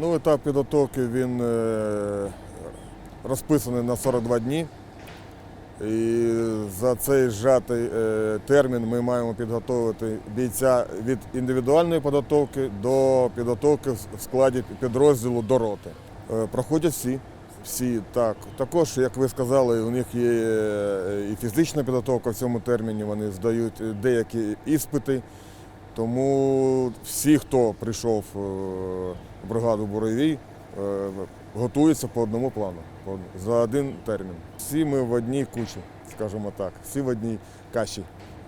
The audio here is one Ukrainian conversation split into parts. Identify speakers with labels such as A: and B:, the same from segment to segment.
A: Ну, етап підготовки він е, розписаний на 42 дні. І за цей зжатий е, термін ми маємо підготовити бійця від індивідуальної підготовки до підготовки в складі підрозділу до роти. Е, Проходять всі. Всі так. Також, як ви сказали, у них є і фізична підготовка в цьому терміні. Вони здають деякі іспити. Тому всі, хто прийшов е, в бригаду Буровій, е, готуються по одному плану, за один термін. Всі ми в одній кучі, скажімо так, всі в одній каші.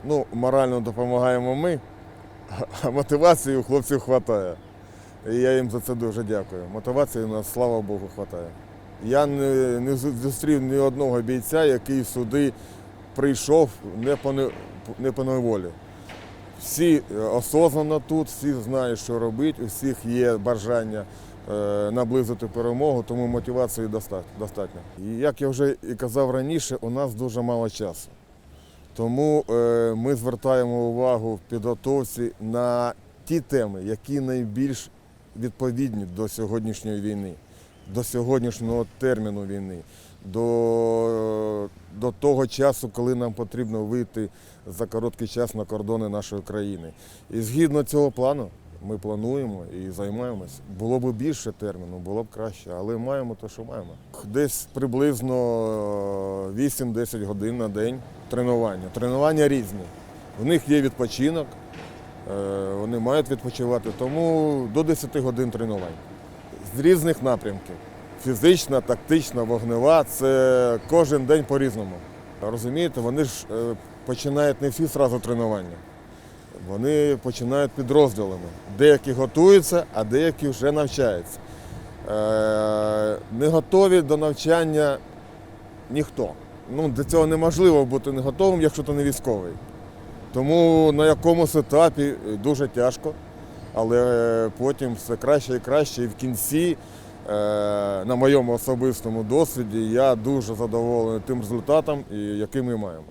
A: Ну, морально допомагаємо ми, а мотивації у хлопців вистачає. І я їм за це дуже дякую. Мотивації нас, слава Богу, вистачає. Я не, не зустрів ні одного бійця, який сюди прийшов не по, не по неволі. Всі е, осознанно тут, всі знають, що робити, у всіх є бажання е, наблизити перемогу, тому мотивації достатньо. І як я вже і казав раніше, у нас дуже мало часу. Тому е, ми звертаємо увагу в підготовці на ті теми, які найбільш відповідні до сьогоднішньої війни, до сьогоднішнього терміну війни, до, до того часу, коли нам потрібно вийти за короткий час на кордони нашої країни. І згідно цього плану ми плануємо і займаємось. Було б більше терміну, було б краще, але маємо те, що маємо. Десь приблизно е, 8-10 годин на день тренування. Тренування різні. В них є відпочинок, е, вони мають відпочивати, тому до 10 годин тренувань. З різних напрямків. Фізична, тактична, вогнева це кожен день по-різному. Розумієте, вони ж е, починають не всі зразу тренування. Вони починають підрозділами. Деякі готуються, а деякі вже навчаються. Е, Не готові до навчання ніхто. Ну, до цього неможливо бути не готовим, якщо ти не військовий. Тому на якомусь етапі дуже тяжко, але потім все краще і краще. І в кінці, на моєму особистому досвіді, я дуже задоволений тим результатом, який ми маємо.